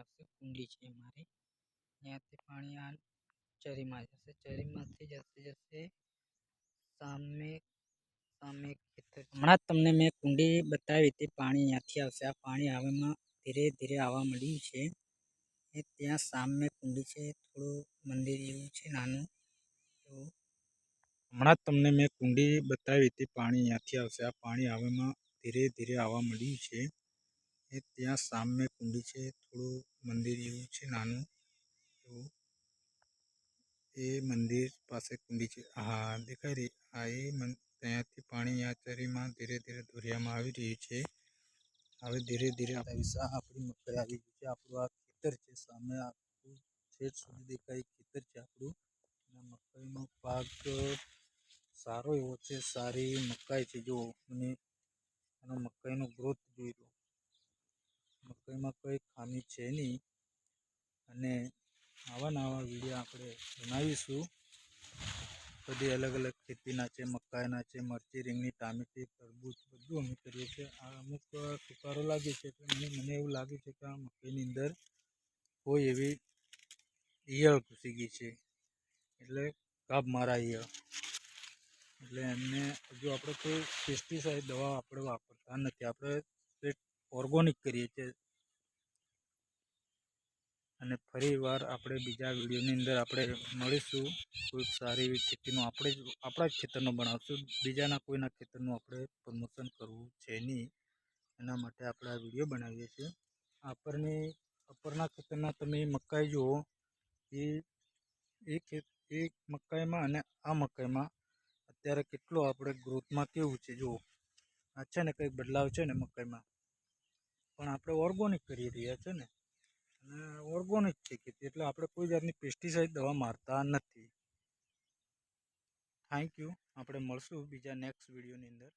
આવશે કુંડી છે મારી. ત્યાંથી પાણી આ ચરીમાં જશે. ચરીમાંથી જશે જશે સામે સામે ખેતર. હમણાં તમને મેં કુંડી બતાવી હતી, પાણી ત્યાંથી આવશે. આ પાણી હવેમાં ધીરે ધીરે આવવા મળ્યું છે. એ ત્યાં સામે કુંડી છે, થોડું મંદિર જેવું છે, નાનું. એવું હમણાં તમને મેં કુંડી બતાવી હતી, પાણી ત્યાંથી આવશે. આ પાણી હવેમાં ધીરે ધીરે આવવા મળ્યું છે. એ ત્યાં સામે કુંડી છે, થોડું મંદિર જેવું છે, નાનું એવું. એ મંદિર પાસે કુંડી છે. હા દેખાય રહી. હા, એ મન, ત્યાંથી પાણી આ ચરીમાં ધીરે ધીરે દોરિયામાં આવી રહ્યું છે. હવે ધીરે ધીરે આપણી મકાઈ આવી ગઈ છે. આપણું આ ખેતર છે. સામે આખું છેક સુધી દેખાય. ખેતર છે આપણું. મકાઈનો પાક સારો એવો છે. સારી મકાઈ છે. જો અને એનો મકાઈનો ગ્રોથ લો કોઈ ખામી છે નહીં. અને આવા નવા વીડિયો આપણે બનાવીશું. બધી અલગ અલગ ખેતીના છે, મકાઈના છે, મરચી, રીંગણી, ટામેટી, તરબૂચ બધું અમે કરીએ છીએ. આ અમુક સુકારો લાગે છે એટલે મને એવું લાગે છે કે આ મકાઈની અંદર કોઈ એવી ઈયળ ઘૂસી ગઈ છે. એટલે કાપ મારા ઈયળ. એટલે એમને હજુ આપણે કોઈ પેસ્ટિસાઇડ દવા આપણે વાપરતા નથી. આપણે ઓર્ગોનિક કરીએ છીએ. અને ફરી વાર આપણે બીજા વિડીયોની અંદર આપણે મળીશું. કોઈક સારી એવી ખેતીનું આપણે જ, આપણા જ ખેતરનો બનાવશું. બીજાના કોઈના ખેતરનું આપણે પ્રમોશન કરવું છે નહીં. એના માટે આપણે આ વીડિયો બનાવીએ છીએ. આપણને અપરના ખેતરના તમે મકાઈ જુઓ. એ એ ખેત, એ મકાઈમાં અને આ મકાઈમાં અત્યારે કેટલો આપણે ગ્રોથમાં કેવું છે જુઓ. આ છે ને કંઈક બદલાવ છે ને મકાઈમાં. પણ આપણે ઓર્ગોનિક કરી રહ્યા છે ને. અને ઓર્ગોનિક છે ખેતી, એટલે આપણે કોઈ જાતની પેસ્ટિસાઇડ દવા મારતા નથી. થેન્ક યુ આપણે મળશું બીજા નેક્સ્ટ વિડીયોની અંદર.